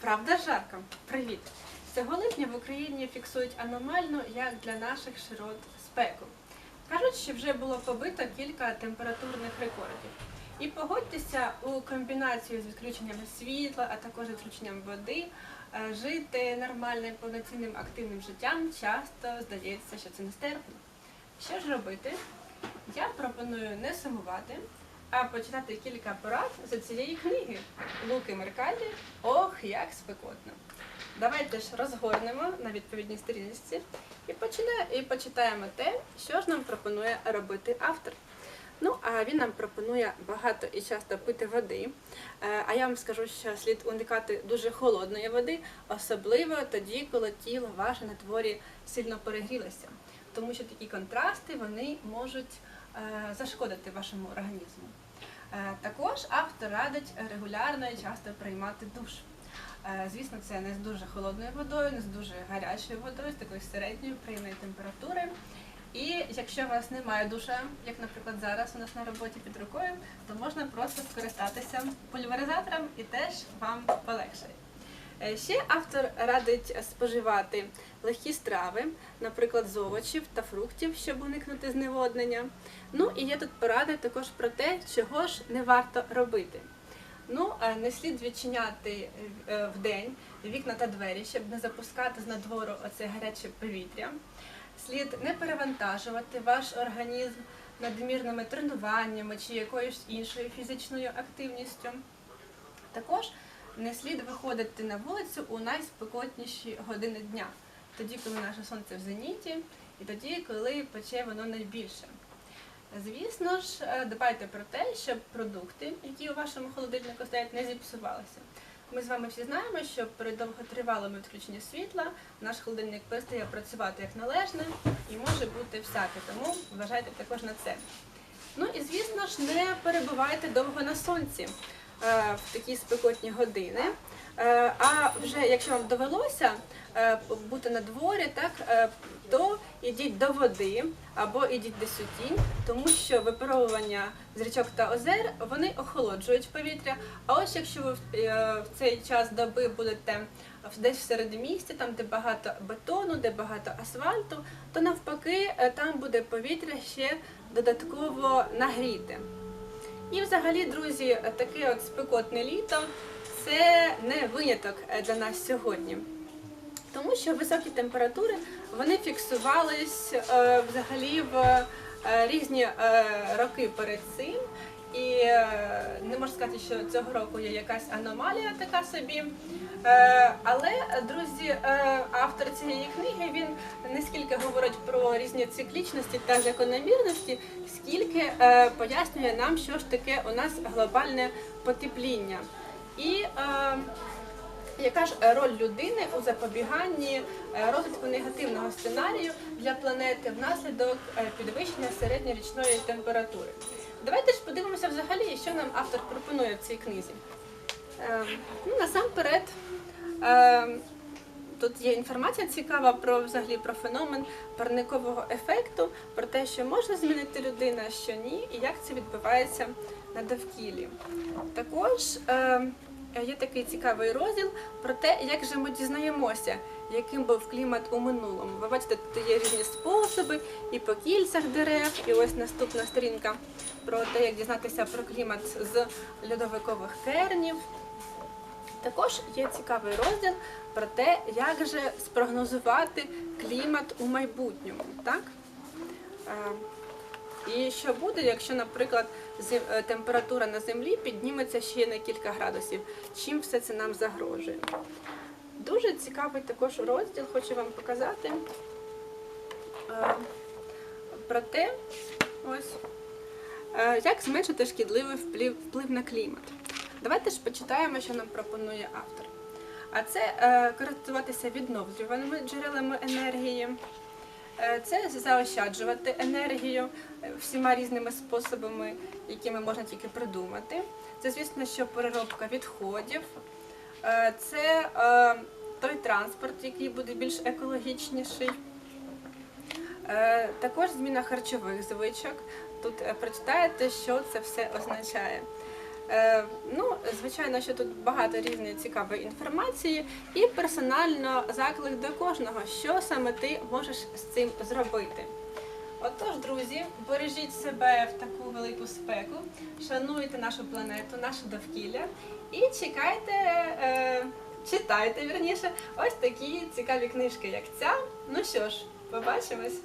Правда жарко? Привіт! Цього липня в Україні фіксують аномальну, як для наших широт, спеку. Кажуть, що вже було побито кілька температурних рекордів. І погодьтеся у комбінацію з відключенням світла, а також відключенням води, е, жити нормальним повноцінним активним життям часто здається, що це нестерпно. Що ж робити? Я пропоную не сумувати, а почитати кілька порад з цієї книги Луки Меркалі Ох, як спекотно. Давайте ж розгорнемо на відповідній сторінці і, почина- і почитаємо те, що ж нам пропонує робити автор. Ну, а він нам пропонує багато і часто пити води. Е, А я вам скажу, що слід уникати дуже холодної води, особливо тоді, коли тіло ваше на дворі сильно перегрілося. Тому що такі контрасти вони можуть е, зашкодити вашому організму. Е, Також автор радить регулярно і часто приймати душ. Е, Звісно, це не з дуже холодною водою, не з дуже гарячою водою, з такої середньої приємної температури. І якщо у вас немає душа, як, наприклад, зараз у нас на роботі під рукою, то можна просто скористатися пульверизатором і теж вам полегшає. Е, Ще автор радить споживати легкі страви, наприклад, з овочів та фруктів, щоб уникнути зневоднення. Ну і є тут поради також про те, чого ж не варто робити. Ну, е, не слід відчиняти е, вдень вікна та двері, щоб не запускати з надвору оце гаряче повітря. Слід не перевантажувати ваш організм надмірними тренуваннями чи якоюсь іншою фізичною активністю. Також не слід виходити на вулицю у найспекотніші години дня, тоді, коли наше сонце в зеніті, і тоді, коли пече воно найбільше. Звісно ж, е, дбайте про те, щоб продукти, які у вашому холодильнику стоять, не зіпсувалися. Ми з вами всі знаємо, що при довготривалому відключенні світла наш холодильник перестає працювати як належне і може бути всяке, тому вважайте також на це. Ну і звісно ж, не перебувайте довго на сонці в такі спекотні години. Е, А вже якщо вам довелося е, бути на дворі, так е, то ідіть до води або ідіть десь у тінь, тому що випаровування з річок та озер вони охолоджують повітря. А ось якщо ви в- е, цей час доби будете десь в середмісті, там де багато бетону, де багато асфальту, то навпаки е, там буде повітря ще додатково нагріте. І взагалі, друзі, таке от спекотне літо це не виняток е, для нас сьогодні. Тому що високі температури вони фіксувались е, взагалі в е, різні роки перед цим. І е, не можу сказати, що цього року є якась аномалія така собі. Е, але, друзі, е, автор цієї книги він не скільки говорить про різні циклічності та закономірності, скільки пояснює нам, що ж таке у нас глобальне потепління. І яка ж е, роль людини у запобіганні е, розвитку негативного сценарію для планети внаслідок е, підвищення середньорічної температури? Давайте ж подивимося взагалі, що нам автор пропонує в цій книзі. Ну, насамперед, тут є інформація цікава про взагалі про феномен парникового ефекту, про те, що можна змінити людина, що ні, і як це відбувається на довкіллі. Також є такий цікавий розділ про те, як же ми дізнаємося, яким був клімат у минулому. Ви бачите, тут є різні способи і по кільцях дерев, і ось наступна сторінка про те, як дізнатися про клімат з льодовикових кернів. Також є цікавий розділ про те, як же спрогнозувати клімат у майбутньому. Так? І що буде, якщо, наприклад, е, температура на землі підніметься ще на кілька градусів? Чим все це нам загрожує? Дуже цікавий також розділ, хочу вам показати е, про те, ось, е, як зменшити шкідливий вплив, вплив на клімат. Давайте ж почитаємо, що нам пропонує автор. А це користуватися відновлюваними джерелами енергії. Е, Це заощаджувати енергію е, всіма різними способами, якими можна тільки придумати. Це, звісно, що переробка відходів. Е, Це той транспорт, який буде більш екологічніший. Також зміна харчових звичок. Тут прочитаєте, що це все означає. Е, ну, звичайно, що тут багато різної цікавої інформації і персонально заклик до кожного, що саме ти можеш з цим зробити. Отож, друзі, бережіть себе в таку велику спеку, шануйте нашу планету, наше довкілля і чекайте, е, читайте вірніше, ось такі цікаві книжки, як ця. Ну що ж, побачимось!